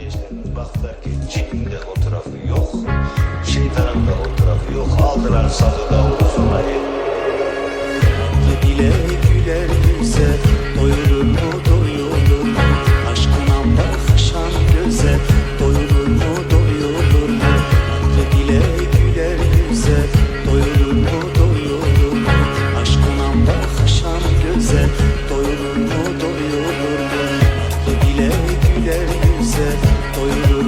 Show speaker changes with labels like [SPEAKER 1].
[SPEAKER 1] Gençlerimiz baktılar ki cinde o tarafı yok. Şeytanın da o tarafı yok. Aldılar sazı davulu.
[SPEAKER 2] You.